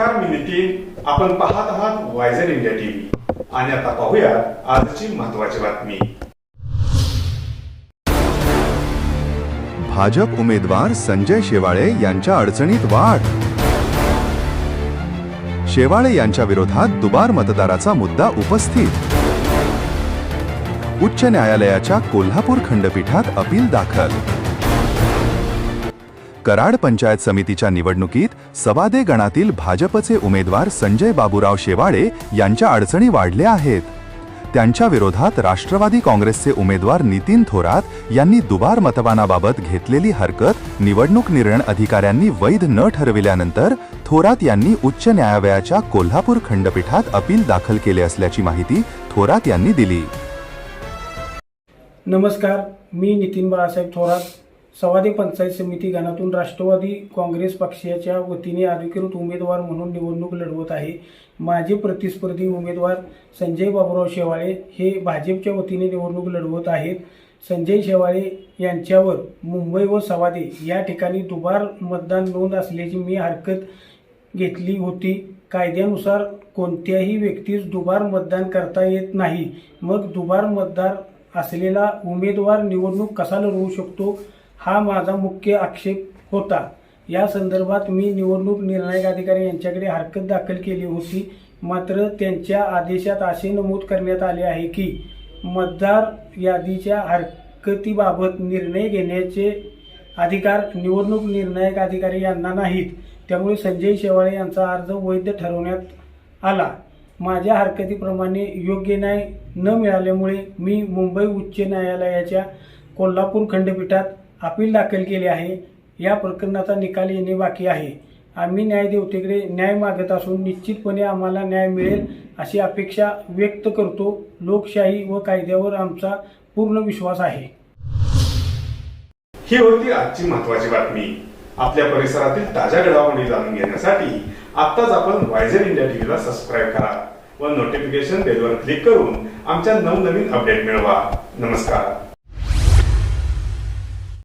नमस्कार मी नितीन आपण पाहत आहात वायझर इंडिया टीव्ही आणि आता पाहूया आजची महत्वाची बातमी. भाजप उमेदवार संजय शेवाळे यांच्या अडचणीत वाढ. शेवाळे यांच्या विरोधात दुबार मतदाराचा मुद्दा उपस्थित. उच्च न्यायालयाच्या कोल्हापूर खंडपीठात अपील दाखल. कराड पंचायत समितीच्या निवडणुकीत सवादे गणातील भाजपचे उमेदवार संजय बाबूराव शेवाळे यांच्या अडचणी वाढल्या आहेत. त्यांच्या विरोधात राष्ट्रवादी काँग्रेसचे उमेदवार नितीन थोरात यांनी दुबार मतदानाबाबत घेतलेली हरकत निवडणूक निर्णय अधिकाऱ्यांनी वैध न ठरविल्यानंतर थोरात यांनी उच्च न्यायालयाच्या कोल्हापूर खंडपीठात अपील दाखल केले असल्याची माहिती थोरात यांनी दिली. नमस्कार मी नितीन बाळासाहेब थोरात. सवादी पंचायत समिती गणातून राष्ट्रवादी काँग्रेस पक्षाच्या वतीने अधिकृत उमेदवार म्हणून निवडणूक लढवत आहे. माझे प्रतिस्पर्धी उमेदवार संजय बाबुराव शेवाळे हे भाजपच्या वतीने निवडणूक लढवत आहेत. संजय शेवाळे यांच्यावर मुंबई व सवादी या ठिकाणी दुबार मतदान नोंद असल्याची मी हरकत घेतली होती. कायद्यानुसार कोणत्याही व्यक्तीस दुबार मतदान करता येत नाही. मग दुबार मतदार असलेला उमेदवार निवडणूक कसा लढवू शकतो? हा माझा मुख्य आक्षेप होता. या संदर्भात मी निवडणूक निर्णायक अधिकारी यांच्याकडे हरकत दाखल केली होती. मात्र त्यांच्या आदेशात असे नमूद करण्यात आले आहे की मतदार यादीच्या हरकतीबाबत निर्णय घेण्याचे अधिकार निवडणूक निर्णायक अधिकारी यांना नाहीत. त्यामुळे संजय शेवाळे यांचा अर्ज वैध ठरवण्यात आला. माझ्या हरकतीप्रमाणे योग्य न्याय न मिळाल्यामुळे मी मुंबई उच्च न्यायालयाच्या कोल्हापूर खंडपीठात अपील दाखल केले आहे. या प्रकरणाचा निकाल येणे बाकी आहे. आम्ही न्यायदेवतेकडे न्याय मागत असून निश्चितपणे आम्हाला न्याय मिळेल अशी अपेक्षा व्यक्त करतो. लोकशाही व कायद्यावर आमचा पूर्ण विश्वास आहे. ही होती आजची महत्वाची बातमी. आपल्या परिसरातील ताज्या घडामोडी जाणून घेण्यासाठी आत्ताच आपण वायझर इंडिया टीव्हीला सबस्क्राईब करा व नोटिफिकेशन बेलवर क्लिक करून आमच्या नवनवीन अपडेट मिळवा. नमस्कार.